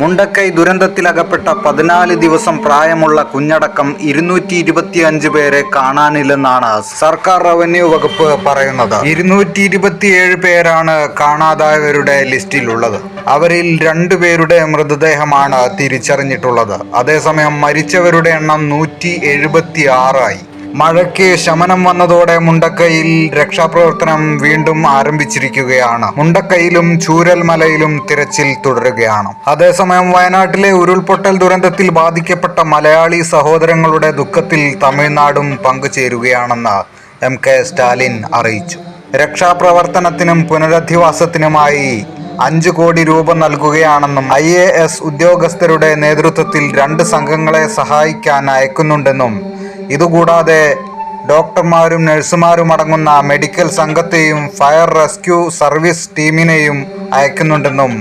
മുണ്ടക്കൈ ദുരന്തത്തിലകപ്പെട്ട പതിനാല് ദിവസം പ്രായമുള്ള കുഞ്ഞടക്കം ഇരുന്നൂറ്റി ഇരുപത്തിയഞ്ച് പേരെ കാണാനില്ലെന്നാണ് സർക്കാർ റവന്യൂ വകുപ്പ് പറയുന്നത്. ഇരുന്നൂറ്റി ഇരുപത്തിയേഴ് പേരാണ് കാണാതായവരുടെ ലിസ്റ്റിലുള്ളത്. അവരിൽ രണ്ടുപേരുടെ മൃതദേഹമാണ് തിരിച്ചറിഞ്ഞിട്ടുള്ളത്. അതേസമയം മരിച്ചവരുടെ എണ്ണം നൂറ്റി എഴുപത്തി ആറായി മഴയ്ക്ക് ശമനം വന്നതോടെ മുണ്ടക്കയിൽ രക്ഷാപ്രവർത്തനം വീണ്ടും ആരംഭിച്ചിരിക്കുകയാണ്. മുണ്ടക്കയിലും ചൂരൽമലയിലും തിരച്ചിൽ തുടരുകയാണ്. അതേസമയം വയനാട്ടിലെ ഉരുൾപൊട്ടൽ ദുരന്തത്തിൽ ബാധിക്കപ്പെട്ട മലയാളി സഹോദരങ്ങളുടെ ദുഃഖത്തിൽ തമിഴ്നാടും പങ്കുചേരുകയാണെന്ന് എം കെ സ്റ്റാലിൻ അറിയിച്ചു. രക്ഷാപ്രവർത്തനത്തിനും പുനരധിവാസത്തിനുമായി അഞ്ച് കോടി രൂപ നൽകുകയാണെന്നും ഐ എ എസ് ഉദ്യോഗസ്ഥരുടെ നേതൃത്വത്തിൽ രണ്ട് സംഘങ്ങളെ സഹായിക്കാൻ അയക്കുന്നുണ്ടെന്നും ഇതുകൂടാതെ ഡോക്ടർമാരും നഴ്സുമാരും അടങ്ങുന്ന മെഡിക്കൽ സംഘത്തെയും ഫയർ റെസ്ക്യൂ സർവീസ് ടീമിനെയും അയക്കുന്നുണ്ടെന്നും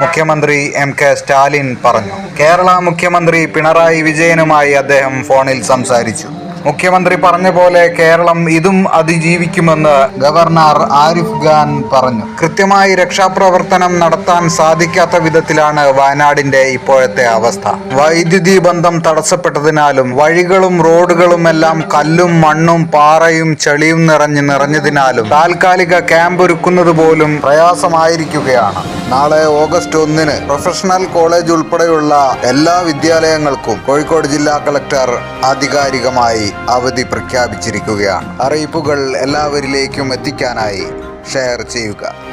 മുഖ്യമന്ത്രി എം കെ സ്റ്റാലിൻ പറഞ്ഞു. കേരള മുഖ്യമന്ത്രി പിണറായി വിജയനുമായി അദ്ദേഹം ഫോണിൽ സംസാരിച്ചു. മുഖ്യമന്ത്രി പറഞ്ഞ പോലെ കേരളം ഇതും അതിജീവിക്കുമെന്ന് ഗവർണർ ആരിഫ് ഖാൻ പറഞ്ഞു. കൃത്യമായി രക്ഷാപ്രവർത്തനം നടത്താൻ സാധിക്കാത്ത വിധത്തിലാണ് വയനാടിന്റെ ഇപ്പോഴത്തെ അവസ്ഥ. വൈദ്യുതി ബന്ധം തടസ്സപ്പെട്ടതിനാലും വഴികളും റോഡുകളും എല്ലാം കല്ലും മണ്ണും പാറയും ചെളിയും നിറഞ്ഞ് നിറഞ്ഞതിനാലും താൽക്കാലിക ക്യാമ്പ് ഒരുക്കുന്നത് പോലും പ്രയാസമായിരിക്കുകയാണ്. നാളെ ഓഗസ്റ്റ് ഒന്നിന് പ്രൊഫഷണൽ കോളേജ് ഉൾപ്പെടെയുള്ള എല്ലാ വിദ്യാലയങ്ങൾക്കും കോഴിക്കോട് ജില്ലാ കളക്ടർ ആധികാരികമായി അവധി പ്രഖ്യാപിച്ചിരിക്കുകയാണ്. അറിയിപ്പുകൾ എല്ലാവരിലേക്കും എത്തിക്കാനായി ഷെയർ ചെയ്യുക.